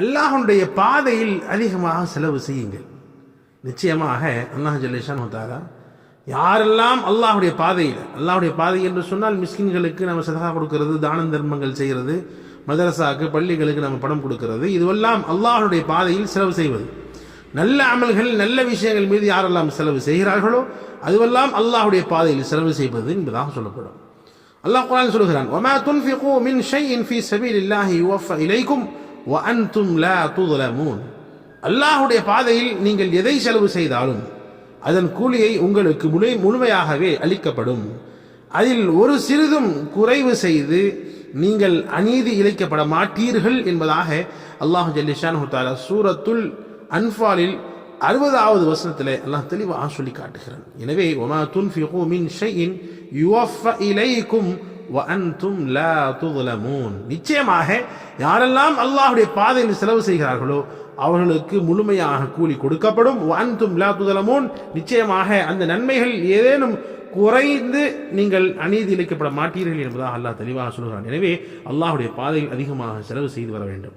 அல்லாஹனுடைய பாதையில் அதிகமாக செலவு செய்யுங்கள். நிச்சயமாக அல்லாஹ் ஜல்லேஷான் தாரா யாரெல்லாம் அல்லாஹுடைய பாதையில் அல்லாஹுடைய பாதை என்று சொன்னால் மிஸ்கின்களுக்கு நம்ம சதகா கொடுக்கறது தான தர்மங்கள் செய்கிறது மதரசாக்கு பள்ளிகளுக்கு நம்ம பணம் கொடுக்கறது இதுவெல்லாம் அல்லாஹனுடைய பாதையில் செலவு செய்வது. நல்ல அமல்கள் நல்ல விஷயங்கள் மீது யாரெல்லாம் செலவு செய்கிறார்களோ அதுவெல்லாம் அல்லாஹுடைய பாதையில் செலவு செய்வது என்பதாக சொல்லப்படும். அல்லாஹ் குரான் சொல்கிறான் ஒமா துன்ஃபிகு மின் ஷை இன் ஃபி சபீல் இல்லாஹி இலைக்கும் அன்தும் லா தூதலமூன் அல்லாஹுடைய பாதையில் நீங்கள் எதை செலவு செய்தாலும் அதன் கூலியை உங்களுக்கு முழு முழுமையாகவே அளிக்கப்படும். அதில் ஒரு சிறிதும் குறைவு செய்து நீங்கள் அநீதி இழைக்கப்பட மாட்டீர்கள் என்பதாக அல்லாஹு ஜல்லிஷான் ஹுத்தாலா சூரத்துல் அன்பாலில் அறுபதாவது வசனத்தில் அல்லாஹ் தெளிவாக சொல்லி காட்டுகிறான் எனவே ஒமா துன் ஃபிஹூ மின் ஷையின் யுவஃப இலைக்கும் நிச்சயமாக யாரெல்லாம் அல்லாஹுடைய பாதையில் செலவு செய்கிறார்களோ அவர்களுக்கு முழுமையாக கூலி கொடுக்கப்படும். வான்தும் லா துதலமோன் நிச்சயமாக அந்த நன்மைகள் ஏதேனும் குறைந்து நீங்கள் அநீதி இழைக்கப்பட மாட்டீர்கள் என்பதாக அல்லாஹ் தெளிவாக சொல்கிறான். எனவே அல்லாஹுடைய பாதையில் அதிகமாக செலவு செய்து வர வேண்டும்.